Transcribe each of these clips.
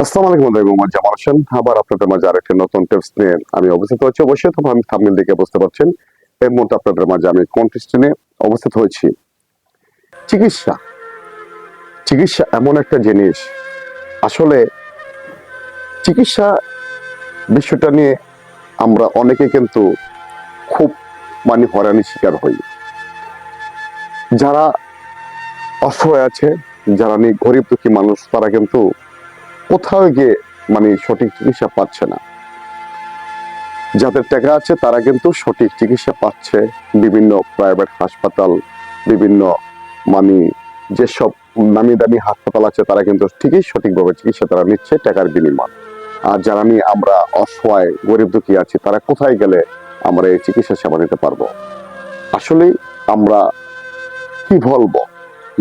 আসসালামু আলাইকুম বন্ধু মোহাম্মদ জামাল হোসেন। আবার আপনাদের মাঝে আরেকটি নতুন টিপস নিয়ে আমি অবস্থিত হচ্ছি। অবশ্যই তখন আমি থামনেল দেখে বুঝতে পারছেন, এই মুহূর্তে আপনাদের মাঝে আমি কোন টিপসটি অবস্থিত হয়েছি। চিকিৎসা। চিকিৎসা এমন একটা জিনিস, আসলে চিকিৎসা বিষয়টা নিয়ে আমরা অনেকে কিন্তু খুব মানে হরানির শিকার হই। যারা অসহায় আছে, যারা নিয়ে গরিব দুঃখী মানুষ, তারা কিন্তু কোথাও গিয়ে মানে সঠিক চিকিৎসা পাচ্ছে না। যাদের টাকা আছে তারা কিন্তু সঠিক চিকিৎসা পাচ্ছে। বিভিন্ন প্রাইভেট হাসপাতাল, বিভিন্ন মানে যেসব নামি দামি হাসপাতাল আছে তারা কিন্তু ঠিকই সঠিকভাবে চিকিৎসা তারা নিচ্ছে টাকার বিনিময়। আর যারা নিয়ে আমরা অসহায়, গরিব দুঃখী আছি, তারা কোথায় গেলে আমরা এই চিকিৎসা সেবা নিতে পারব? আসলে আমরা কি বলব?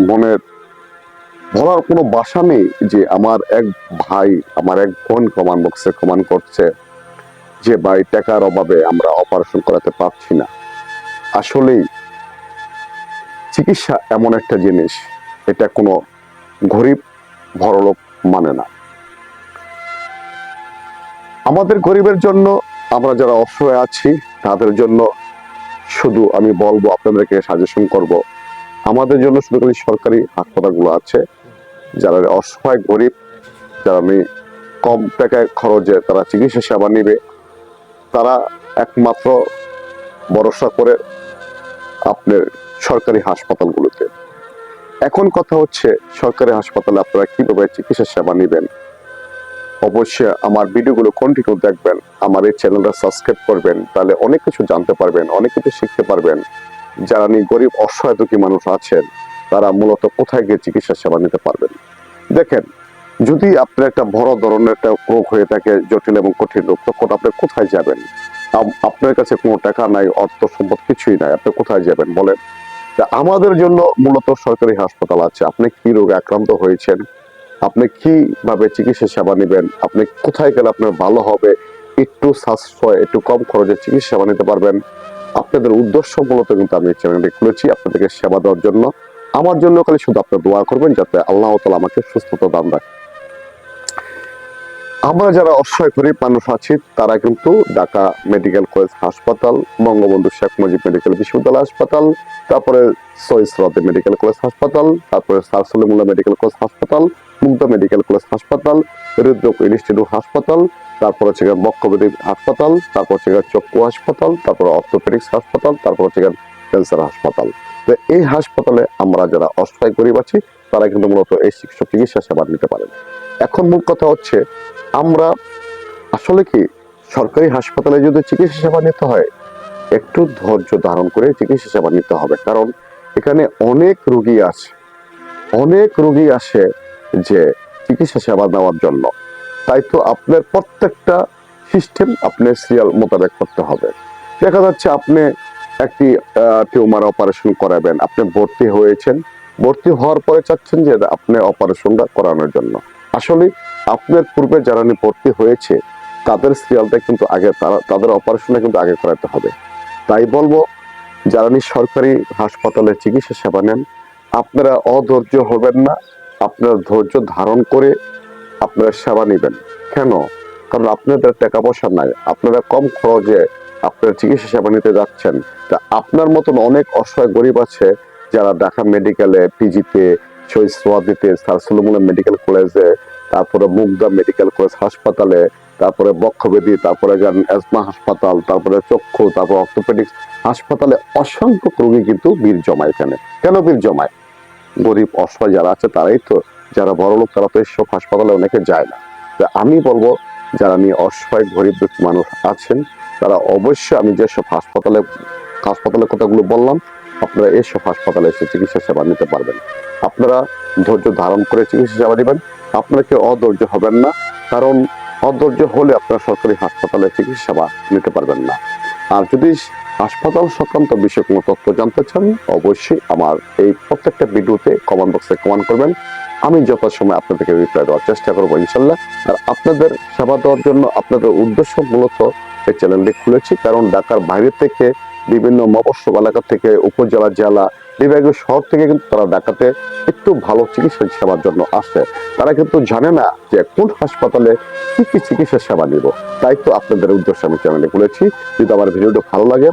মনের বলার কোনো বাসা নেই যে আমার এক ভাই, আমার এক বোন কমান বক্সে কমান করছে যে, ভাই, টাকার অভাবে আমরা অপারেশন করাতে পারছি না। আসলেই চিকিৎসা এমন একটা জিনিস, এটা কোনো গরিব ভরলোক মানে না। আমাদের গরিবের জন্য আমরা যারা অসহায় আছি, তাদের জন্য শুধু আমি বলব, আপনাদেরকে সাজেশন করব, আমাদের জন্য শুধু খালি সরকারি হাসপাতালগুলো আছে। যারা অসহায়, গরিব, যারা আমি কম টাকায় খরচে তারা চিকিৎসা সেবা নিবে, তারা একমাত্র ভরসা করে আপনার সরকারি হাসপাতালগুলোতে। এখন কথা হচ্ছে, সরকারি হাসপাতালে আপনারা কীভাবে চিকিৎসা সেবা নেবেন? অবশ্যই আমার ভিডিওগুলো কন্টিনিউ দেখবেন, আমার এই চ্যানেলটা সাবস্ক্রাইব করবেন, তাহলে অনেক কিছু জানতে পারবেন, অনেক কিছু শিখতে পারবেন। যারা নিয়ে গরিব, অসহায়, দুঃখী মানুষ আছেন তারা মূলত কোথায় গিয়ে চিকিৎসা সেবা নিতে পারবেন? দেখেন, যদি আপনার একটা বড় ধরনের একটা রোগ হয়ে থাকে, জটিল এবং কঠিন রোগ, তখন আপনি কোথায় যাবেন? আপনার কাছে কোনো টাকা নাই, অর্থ সম্পদ কিছুই নাই, আপনি কোথায় যাবেন বলেন? আমাদের জন্য মূলত সরকারি হাসপাতাল আছে। আপনি কি রোগে আক্রান্ত হয়েছেন? আপনি কীভাবে চিকিৎসা সেবা নেবেন? আপনি কোথায় গেলে আপনার ভালো হবে? একটু সাশ্রয়, একটু কম খরচে চিকিৎসা সেবা নিতে পারবেন। আপনাদের উদ্দেশ্য মূলত কিন্তু আমি চ্যানেলটি খুলেছি আপনাদেরকে সেবা দেওয়ার জন্য। আমার জন্য খালি শুধু আপনি দোয়া করবেন যাতে আল্লাহ তালা আমাকে সুস্থতা দান রাখে। আমরা যারা অসহায় গরিব মানুষ আছি, তারা কিন্তু ঢাকা মেডিকেল কলেজ হাসপাতাল, বঙ্গবন্ধু শেখ মুজিব মেডিকেল বিশ্ববিদ্যালয় হাসপাতাল, তারপরে সৈসরাতে মেডিকেল কলেজ হাসপাতাল, তারপরে সারসলিমুল্লা মেডিকেল কলেজ হাসপাতাল মুগ্ধা মেডিকেল কলেজ হাসপাতাল, হৃদরোগ ইনস্টিটিউট হাসপাতাল, তারপর হচ্ছে বক্ষবেদী হাসপাতাল, তারপর হচ্ছে চক্ষু হাসপাতাল, তারপর অর্থোপেডিক্স হাসপাতাল, তারপর হচ্ছে ক্যান্সার হাসপাতাল। তো এই হাসপাতালে আমরা যারা অসহায় গরিব আছি, তারা কিন্তু মূলত এই চিকিৎসা চিকিৎসা সেবা নিতে পারেন এখন মূল কথা হচ্ছে, আমরা আসলে কি সরকারি হাসপাতালে যদি চিকিৎসা সেবা নিতে হয়, একটু ধৈর্য ধারণ করে চিকিৎসা সেবা নিতে হবে। কারণ এখানে অনেক রুগী আছে, অনেক রুগী আসে যে চিকিৎসা সেবা নেওয়ার জন্য। তাই তো আপনার প্রত্যেকটা সিস্টেম আপনি সিরিয়াল মোতাবেক করতে হবে। দেখা যাচ্ছে আপনি একটি টিউমার অপারেশন করাবেন। আপনি ভর্তি হয়েছেন। ভর্তি হওয়ার পরে চাচ্ছেন যে আপনি অপারেশনটা করানোর জন্য। আসলে আপনার পূর্বে যারা ভর্তি হয়েছে, তাদের সিরিয়ালটা কিন্তু আগে, তারা, তাদের অপারেশনটা কিন্তু আগে করাতে হবে। তাই বলব, যারা সরকারি হাসপাতালে চিকিৎসা সেবা নেন, আপনারা অধৈর্য হবেন না। আপনার ধৈর্য ধারণ করে আপনারা সেবা নেবেন। কেন? কারণ আপনাদের টাকা পয়সা নাই। আপনারা কম খরচে আপনার চিকিৎসা সেবা নিতে যাচ্ছেন, তা আপনার মতন অনেক অসহায় গরিব আছে যারা ঢাকা মেডিকেলে পিজিতে শহীদ সোয়াদিতে মেডিকেল কলেজে, তারপরে মুগদা মেডিকেল কলেজ হাসপাতালে, তারপরে বক্ষবেদী তারপরে হাসপাতাল, তারপরে চক্ষু, তারপর অর্থোপেডিক্স হাসপাতালে অসংখ্য রোগী কিন্তু ভিড় জমায় এখানে। কেন ভিড় জমায়? গরিব, অসহায় যারা আছে তারাই তো, যারা বড় লোক তারা তো এইসব হাসপাতালে অনেকে যায় না। আমি বলব, যারা নিয়ে অসহায়, গরিব মানুষ আছেন তারা অবশ্যই আমি যেসব হাসপাতালে, হাসপাতালের কথাগুলো বললাম, আপনারা এইসব হাসপাতালে এসে চিকিৎসা সেবা নিতে পারবেন। আপনারা ধৈর্য ধারণ করে চিকিৎসা সেবা নেবেন। আপনারা কেউ অধৈর্য হবেন না, কারণ অধৈর্য হলে আপনারা সরকারি হাসপাতালে চিকিৎসা সেবা নিতে পারবেন না। আর যদি হাসপাতাল সংক্রান্ত বিষয়ে কোনো তথ্য জানতে চান, অবশ্যই আমার এই প্রত্যেকটা ভিডিওতে কমেন্ট বক্সে কমেন্ট করবেন। আমি যথাসময় আপনাদেরকে রিপ্লাই দেওয়ার চেষ্টা করব, ইনশাল্লাহ। আর আপনাদের সেবা দেওয়ার জন্য আপনাদের উদ্দেশ্য মূলত এই চ্যানেলটি খুলেছি। কারণ ঢাকার বাইরে থেকে বিভিন্ন মফস্বল এলাকা থেকে, উপজেলা, জেলা, বিভাগীয় শহর থেকে কিন্তু তারা ঢাকাতে একটু ভালো চিকিৎসা সেবার জন্য আসে। তারা কিন্তু জানে না যে কোন হাসপাতালে কি কি চিকিৎসা সেবা নিব। তাই তো আপনাদের উদ্দেশ্যে আমি চ্যানেলে বলেছি যদি আমার ভিডিওটা ভালো লাগে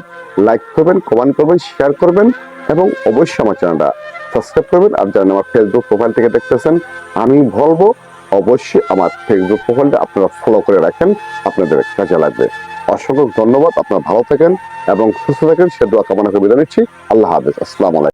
লাইক করবেন কমেন্ট করবেন শেয়ার করবেন এবং অবশ্যই আমার চ্যানেলটা সাবস্ক্রাইব করবেন। আর যারা আমার ফেসবুক প্রোফাইল থেকে দেখতেছেন, আমি বলব অবশ্যই আমার ফেসবুক প্রোফাইলটা আপনারা ফলো করে রাখেন। আপনাদের কাজে লাগবে। অসংখ্য ধন্যবাদ। আপনারা ভালো থাকেন এবং সুস্থ থাকেন। সে দোয়া কামনা করে বিদায় নিচ্ছি। আল্লাহ হাফেজ। আসসালাম